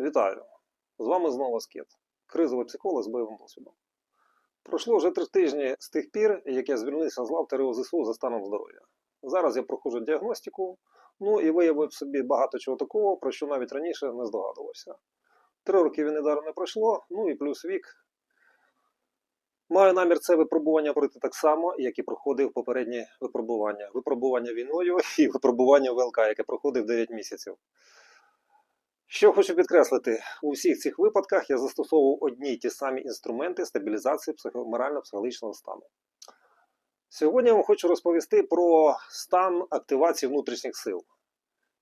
Вітаю! З вами знову Аскет, кризовий психолог з бойовим досвідом. Пройшло вже три тижні з тих пір, як я звільнився з лав ТРО ЗСУ за станом здоров'я. Зараз я проходжу діагностику, ну і виявив собі багато чого такого, про що навіть раніше не здогадувався. Три роки він недаром не пройшло, ну і плюс вік. Маю намір це випробування пройти так само, як і проходив попередні випробування. Випробування війною і випробування ВЛК, яке проходив 9 місяців. Що хочу підкреслити, у всіх цих випадках я застосовував одні й ті самі інструменти стабілізації морально-психологічного стану. Сьогодні я вам хочу розповісти про стан активації внутрішніх сил.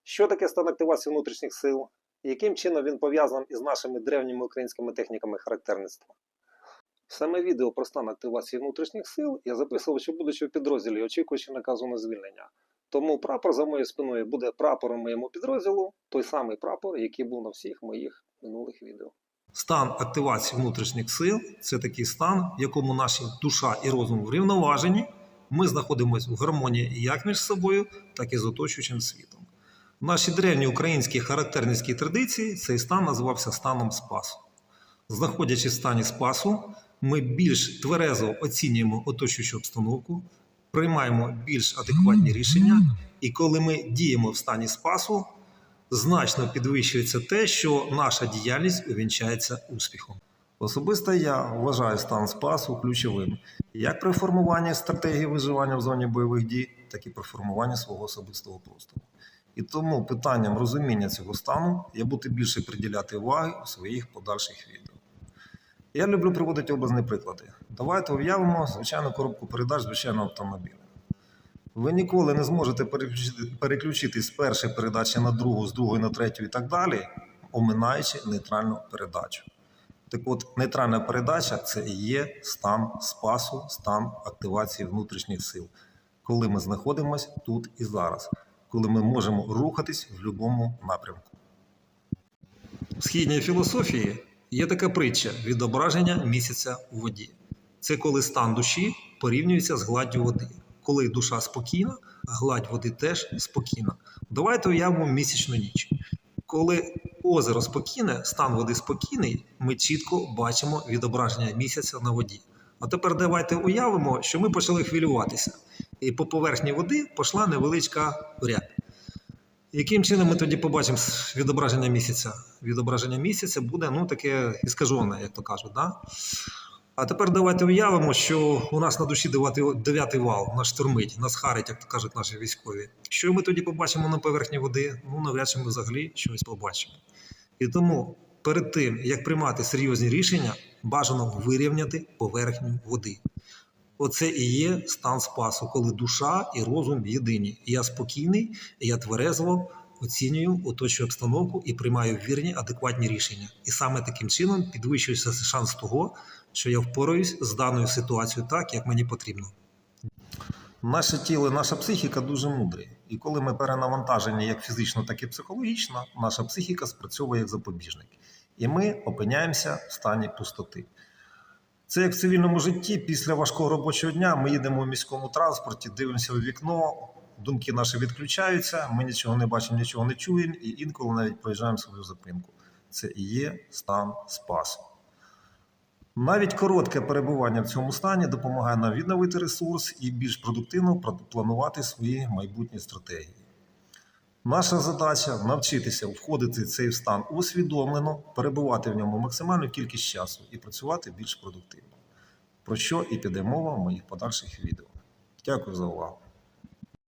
Що таке стан активації внутрішніх сил? Яким чином він пов'язаний із нашими древніми українськими техніками характерництва? Саме відео про стан активації внутрішніх сил я записував, ще будучи в підрозділі, очікуючи наказу на звільнення. Тому прапор за моєю спиною буде прапором моєму підрозділу, той самий прапор, який був на всіх моїх минулих відео. Стан активації внутрішніх сил це такий стан, в якому наші душа і розум врівноважені. Ми знаходимося в гармонії як між собою, так і з оточуючим світом. В нашій древній українській характерницькій традиції цей стан називався станом спасу. Знаходячись в стані спасу, ми більш тверезо оцінюємо оточуючу обстановку, приймаємо більш адекватні рішення, і коли ми діємо в стані спасу, значно підвищується те, що наша діяльність увінчається успіхом. Особисто я вважаю стан спасу ключовим як при формуванні стратегії виживання в зоні бойових дій, так і при формуванні свого особистого простору. І тому питанням розуміння цього стану я буду більше приділяти уваги у своїх подальших відео. Я люблю приводити образні приклади. Давайте уявимо звичайну коробку передач звичайного автомобіля. Ви ніколи не зможете переключити, переключити з першої передачі на другу, з другої на третю і так далі, оминаючи нейтральну передачу. Так от, нейтральна передача це і є стан спасу, стан активації внутрішніх сил, коли ми знаходимося тут і зараз, коли ми можемо рухатись в будь-якому напрямку. В східній філософії є така притча відображення місяця у воді. Це коли стан душі порівнюється з гладдю води. Коли душа спокійна, гладь води теж спокійна. Давайте уявимо місячну ніч. Коли озеро спокійне, стан води спокійний, ми чітко бачимо відображення місяця на воді. А тепер давайте уявимо, що ми почали хвилюватися, і по поверхні води пішла невеличка рябь. Яким чином ми тоді побачимо відображення місяця? Відображення місяця буде ну, таке іскажене, як то кажуть. Да? А тепер давайте уявимо, що у нас на душі дев'ятий, дев'ятий вал, нас штурмить, нас харить, як то кажуть наші військові. Що ми тоді побачимо на поверхні води? Ну, навряд чи ми взагалі щось побачимо. І тому перед тим, як приймати серйозні рішення, бажано вирівняти поверхню води. Оце і є стан спасу, коли душа і розум єдині. Я спокійний, я тверезво оцінюю оточую обстановку і приймаю вірні, адекватні рішення. І саме таким чином підвищується шанс того, що я впораюсь з даною ситуацією так, як мені потрібно. Наше тіло, наша психіка дуже мудрі. І коли ми перенавантажені як фізично, так і психологічно, наша психіка спрацьовує як запобіжник. І ми опиняємося в стані пустоти. Це як в цивільному житті, після важкого робочого дня ми їдемо в міському транспорті, дивимося в вікно, думки наші відключаються, ми нічого не бачимо, нічого не чуємо, і інколи навіть проїжджаємо свою зупинку. Це і є стан спасу. Навіть коротке перебування в цьому стані допомагає нам відновити ресурс і більш продуктивно планувати свої майбутні стратегії. Наша задача навчитися входити в цей стан усвідомлено, перебувати в ньому максимальну кількість часу і працювати більш продуктивно. Про що і піде мова в моїх подальших відео. Дякую за увагу.